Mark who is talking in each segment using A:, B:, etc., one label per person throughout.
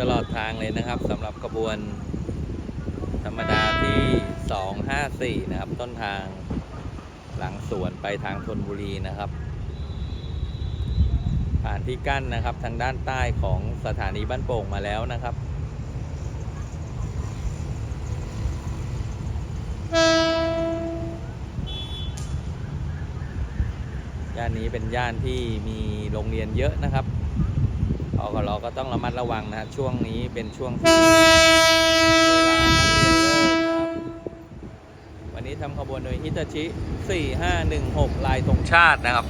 A: ตลอดทางเลยนะครับสำหรับขบวน ธรรมดาที่ 254 นะครับ ต้นทางหลังสวนไปทางธนบุรีนะครับ ผ่านที่กั้นนะครับทางด้านใต้ของสถานีบ้านโป่งมาแล้วนะครับย่านนี้เป็นย่านที่มีโรงเรียนเยอะนะครับ ออกเราก็ต้องระมัดระวังนะช่วงนี้เป็นช่วงที่เวลาเรียนเริ่มครับวันนี้ทำขบวนโดยฮิตาชิ 4516 ลายธงชาตินะครับ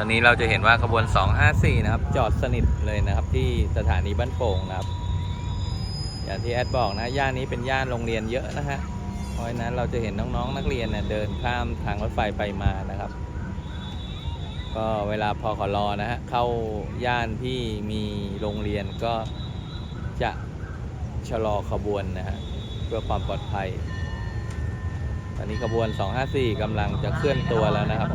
A: ตอนนี้เราจะเห็นว่าขบวน 254 นะครับ จอดสนิทเลยนะครับ ที่สถานีบ้านโป่งนะครับ อย่างที่แอดบอกนะย่านนี้เป็นย่านโรงเรียนเยอะนะฮะเพราะฉะนั้นเราจะเห็นน้องๆนักเรียนเนี่ยเดินข้ามทางรถไฟไปมานะครับ ก็เวลาพอขอรอนะฮะเข้าย่านที่มีโรงเรียนก็จะชะลอขบวนนะฮะเพื่อความปลอดภัย ตอนนี้ขบวน 254กำลังจะเคลื่อนตัวแล้วนะครับ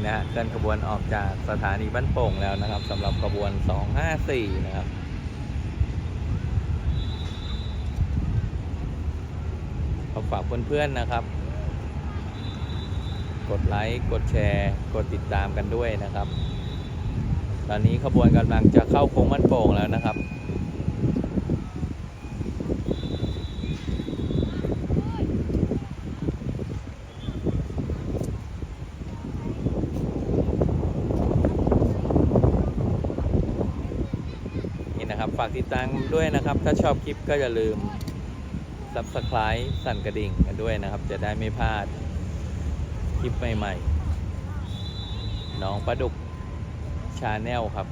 A: นี่นะฮะเคลื่อนขบวนออกจากสถานีบ้านโป่งแล้วนะครับสำหรับขบวน 254 นะครับขอฝากเพื่อนๆนะครับ กดไลค์กดแชร์ กดติดตามกันด้วยนะครับ ตอนนี้ขบวนกำลังจะเข้าโค้งบ้านโป่งแล้วนะครับ นะครับ ฝากติดตามด้วยนะครับ ถ้าชอบคลิปก็อย่าลืม Subscribe สั่นกระดิ่งกันด้วยนะครับ จะได้ไม่พลาดคลิปใหม่ๆ น้องประดุกชาแนลครับ